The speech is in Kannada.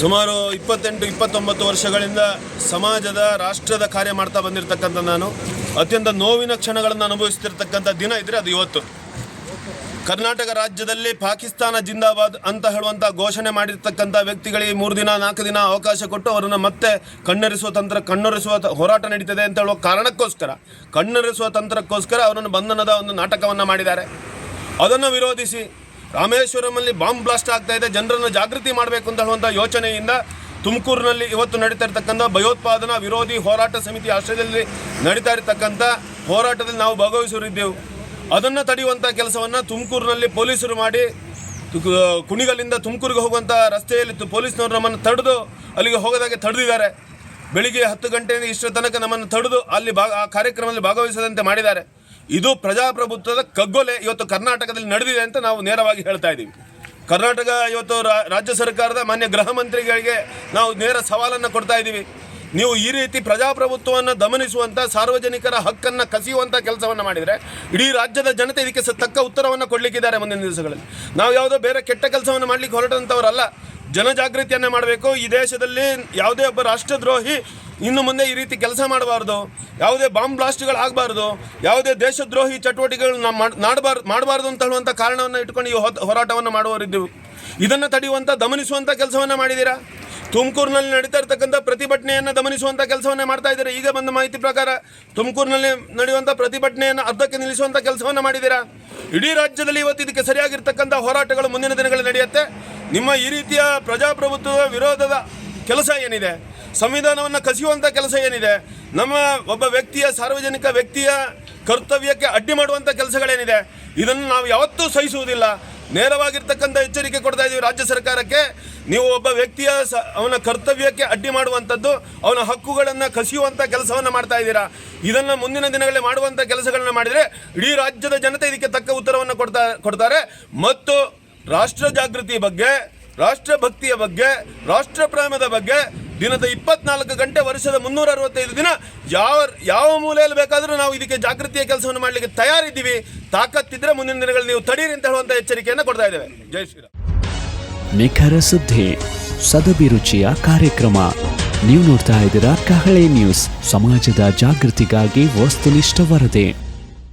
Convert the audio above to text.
ಸುಮಾರು ಇಪ್ಪತ್ತೆಂಟು, ಇಪ್ಪತ್ತೊಂಬತ್ತು ವರ್ಷಗಳಿಂದ ಸಮಾಜದ, ರಾಷ್ಟ್ರದ ಕಾರ್ಯ ಮಾಡ್ತಾ ಬಂದಿರತಕ್ಕಂಥ ನಾನು. ಅತ್ಯಂತ ನೋವಿನ ಕ್ಷಣಗಳನ್ನು ಅನುಭವಿಸ್ತಿರ್ತಕ್ಕಂಥ ದಿನ ಇದ್ರೆ ಅದು ಇವತ್ತು. ಕರ್ನಾಟಕ ರಾಜ್ಯದಲ್ಲಿ ಪಾಕಿಸ್ತಾನ ಜಿಂದಾಬಾದ್ ಅಂತ ಹೇಳುವಂಥ ಘೋಷಣೆ ಮಾಡಿರ್ತಕ್ಕಂಥ ವ್ಯಕ್ತಿಗಳಿಗೆ ಮೂರು ದಿನ, ನಾಲ್ಕು ದಿನ ಅವಕಾಶ ಕೊಟ್ಟು ಅವರನ್ನು ಮತ್ತೆ ಕಣ್ಣರಿಸುವ ತಂತ್ರ, ಕಣ್ಣೊರೆಸುವ ಹೋರಾಟ ನಡೀತದೆ ಅಂತ ಹೇಳುವ ಕಾರಣಕ್ಕೋಸ್ಕರ, ಕಣ್ಣೊರೆಸುವ ತಂತ್ರಕ್ಕೋಸ್ಕರ ಅವರನ್ನು ಬಂಧನದ ಒಂದು ನಾಟಕವನ್ನು ಮಾಡಿದ್ದಾರೆ. ಅದನ್ನು ವಿರೋಧಿಸಿ ರಾಮೇಶ್ವರಮಲ್ಲಿ ಬಾಂಬ್ ಬ್ಲಾಸ್ಟ್ ಆಗ್ತಾ ಇದೆ, ಜನರನ್ನು ಜಾಗೃತಿ ಮಾಡಬೇಕು ಅಂತ ಹೇಳುವಂಥ ಯೋಚನೆಯಿಂದ ತುಮಕೂರಿನಲ್ಲಿ ಇವತ್ತು ನಡೀತಾ ಇರತಕ್ಕಂಥ ಭಯೋತ್ಪಾದನಾ ವಿರೋಧಿ ಹೋರಾಟ ಸಮಿತಿ ಆಶ್ರಯದಲ್ಲಿ ನಡೀತಾ ಇರತಕ್ಕಂಥ ಹೋರಾಟದಲ್ಲಿ ನಾವು ಭಾಗವಹಿಸಿರಿದ್ದೆವು ಅದನ್ನು ತಡೆಯುವಂಥ ಕೆಲಸವನ್ನು ತುಮಕೂರಿನಲ್ಲಿ ಪೊಲೀಸರು ಮಾಡಿ ಕುಣಿಗಲ್ಲಿಂದ ತುಮಕೂರಿಗೆ ಹೋಗುವಂಥ ರಸ್ತೆಯಲ್ಲಿ ಪೊಲೀಸ್ನವರು ನಮ್ಮನ್ನು ತಡೆದು ಅಲ್ಲಿಗೆ ಹೋಗೋದಾಗೆ ತಡೆದಿದ್ದಾರೆ. ಬೆಳಿಗ್ಗೆ ಹತ್ತು ಗಂಟೆಯಿಂದ ಇಷ್ಟರ ತನಕ ನಮ್ಮನ್ನು ತಡೆದು ಅಲ್ಲಿ ಭಾಗ, ಆ ಕಾರ್ಯಕ್ರಮದಲ್ಲಿ ಭಾಗವಹಿಸದಂತೆ ಮಾಡಿದ್ದಾರೆ. ಇದು ಪ್ರಜಾಪ್ರಭುತ್ವದ ಕಗ್ಗೊಲೆ ಇವತ್ತು ಕರ್ನಾಟಕದಲ್ಲಿ ನಡೆದಿದೆ ಅಂತ ನಾವು ನೇರವಾಗಿ ಹೇಳ್ತಾ ಇದ್ದೀವಿ. ಕರ್ನಾಟಕ ಇವತ್ತು ರಾಜ್ಯ ಸರ್ಕಾರದ ಮಾನ್ಯ ಗೃಹ ಮಂತ್ರಿಗಳಿಗೆ ನಾವು ನೇರ ಸವಾಲನ್ನು ಕೊಡ್ತಾ ಇದ್ದೀವಿ. ನೀವು ಈ ರೀತಿ ಪ್ರಜಾಪ್ರಭುತ್ವವನ್ನು ದಮನಿಸುವಂಥ ಸಾರ್ವಜನಿಕರ ಹಕ್ಕನ್ನು ಕಸಿಯುವಂಥ ಕೆಲಸವನ್ನು ಮಾಡಿದರೆ ಇಡೀ ರಾಜ್ಯದ ಜನತೆ ಇದಕ್ಕೆ ತಕ್ಕ ಉತ್ತರವನ್ನು ಕೊಡಲಿಕ್ಕಿದ್ದಾರೆ ಮುಂದಿನ ದಿವಸಗಳಲ್ಲಿ. ನಾವು ಯಾವುದೋ ಬೇರೆ ಕೆಟ್ಟ ಕೆಲಸವನ್ನು ಮಾಡಲಿಕ್ಕೆ ಹೊರಟಂಥವರಲ್ಲ ಜನಜಾಗೃತಿಯನ್ನು ಮಾಡಬೇಕು. ಈ ದೇಶದಲ್ಲಿ ಯಾವುದೇ ಒಬ್ಬ ರಾಷ್ಟ್ರದ್ರೋಹಿ ಇನ್ನು ಮುಂದೆ ಈ ರೀತಿ ಕೆಲಸ ಮಾಡಬಾರ್ದು. ಯಾವುದೇ ಬಾಂಬ್ ಬ್ಲಾಸ್ಟ್ಗಳು ಆಗಬಾರ್ದು. ಯಾವುದೇ ದೇಶದ್ರೋಹಿ ಚಟುವಟಿಕೆಗಳು ಮಾಡಬಾರ್ದು ಮಾಡಬಾರ್ದು ಅಂತ ಹೇಳುವಂಥ ಕಾರಣವನ್ನು ಇಟ್ಕೊಂಡು ಈ ಹೋರಾಟವನ್ನು ಮಾಡುವವರಿದ್ದೆವು ಇದನ್ನು ತಡೆಯುವಂಥ ದಮನಿಸುವಂಥ ಕೆಲಸವನ್ನು ಮಾಡಿದ್ದೀರಾ? ತುಮಕೂರಿನಲ್ಲಿ ನಡೀತಾ ಇರ್ತಕ್ಕಂಥ ಪ್ರತಿಭಟನೆಯನ್ನು ದಮನಿಸುವಂಥ ಕೆಲಸವನ್ನೇ ಮಾಡ್ತಾ ಇದ್ದೀರಾ? ಈಗ ಬಂದ ಮಾಹಿತಿ ಪ್ರಕಾರ ತುಮಕೂರಿನಲ್ಲಿ ನಡೆಯುವಂಥ ಪ್ರತಿಭಟನೆಯನ್ನು ಅರ್ಧಕ್ಕೆ ನಿಲ್ಲಿಸುವಂಥ ಕೆಲಸವನ್ನು ಮಾಡಿದ್ದೀರಾ? ಇಡೀ ರಾಜ್ಯದಲ್ಲಿ ಇವತ್ತು ಇದಕ್ಕೆ ಸರಿಯಾಗಿರ್ತಕ್ಕಂಥ ಹೋರಾಟಗಳು ಮುಂದಿನ ದಿನಗಳಲ್ಲಿ ನಡೆಯುತ್ತೆ. ನಿಮ್ಮ ಈ ರೀತಿಯ ಪ್ರಜಾಪ್ರಭುತ್ವದ ವಿರೋಧದ ಕೆಲಸ ಏನಿದೆ? ಸಂವಿಧಾನವನ್ನು ಕಸಿಯುವಂಥ ಕೆಲಸ ಏನಿದೆ? ನಮ್ಮ ಒಬ್ಬ ವ್ಯಕ್ತಿಯ, ಸಾರ್ವಜನಿಕ ವ್ಯಕ್ತಿಯ ಕರ್ತವ್ಯಕ್ಕೆ ಅಡ್ಡಿ ಮಾಡುವಂಥ ಕೆಲಸಗಳೇನಿದೆ? ಇದನ್ನು ನಾವು ಯಾವತ್ತೂ ಸಹಿಸುವುದಿಲ್ಲ. ನೇರವಾಗಿರ್ತಕ್ಕಂಥ ಎಚ್ಚರಿಕೆ ಕೊಡ್ತಾ ಇದ್ದೀವಿ ರಾಜ್ಯ ಸರ್ಕಾರಕ್ಕೆ. ನೀವು ಒಬ್ಬ ವ್ಯಕ್ತಿಯ ಸ, ಅವನ ಕರ್ತವ್ಯಕ್ಕೆ ಅಡ್ಡಿ ಮಾಡುವಂಥದ್ದು, ಅವನ ಹಕ್ಕುಗಳನ್ನು ಕಸಿಯುವಂಥ ಕೆಲಸವನ್ನು ಮಾಡ್ತಾ ಇದ್ದೀರಾ? ಇದನ್ನು ಮುಂದಿನ ದಿನಗಳಲ್ಲಿ ಮಾಡುವಂಥ ಕೆಲಸಗಳನ್ನ ಮಾಡಿದರೆ ಇಡೀ ರಾಜ್ಯದ ಜನತೆ ಇದಕ್ಕೆ ತಕ್ಕ ಉತ್ತರವನ್ನು ಕೊಡ್ತಾ, ಕೊಡ್ತಾರೆ. ಮತ್ತು ರಾಷ್ಟ್ರ ಜಾಗೃತಿ ಬಗ್ಗೆ, ರಾಷ್ಟ್ರ ಭಕ್ತಿಯ ಬಗ್ಗೆ, ರಾಷ್ಟ್ರ ಪ್ರೇಮದ ಬಗ್ಗೆ ದಿನದ ಇಪ್ಪತ್ನಾಲ್ಕು ಗಂಟೆ ವರ್ಷದ ಮುನ್ನೂರ ಅರವತ್ತೈದು ದಿನ ಯಾವ ಯಾವ ಮೂಲೆಯಲ್ಲಿ ಬೇಕಾದರೂ ನಾವು ಇದಕ್ಕೆ ಜಾಗೃತಿಯ ಕೆಲಸವನ್ನು ಮಾಡಲಿಕ್ಕೆ ತಯಾರಿದ್ದೀವಿ. ತಾಕತ್ತಿದ್ರೆ ಮುಂದಿನ ದಿನಗಳಲ್ಲಿ ನೀವು ತಡೀರಿ ಅಂತ ಹೇಳುವಂಥ ಎಚ್ಚರಿಕೆಯನ್ನು ಕೊಡ್ತಾ ಇದ್ದೇವೆ. ಜೈ ಶ್ರೀರಾಮ್. ನಿಖರ ಸುದ್ದಿ ಸದಭಿರುಚಿಯ ಕಾರ್ಯಕ್ರಮ. ನೀವು ನೋಡ್ತಾ ಇದ್ದೀರಾ ಕಹಳೆ ನ್ಯೂಸ್, ಸಮಾಜದ ಜಾಗೃತಿಗಾಗಿ ವಸ್ತುನಿಷ್ಠ ವರದಿ.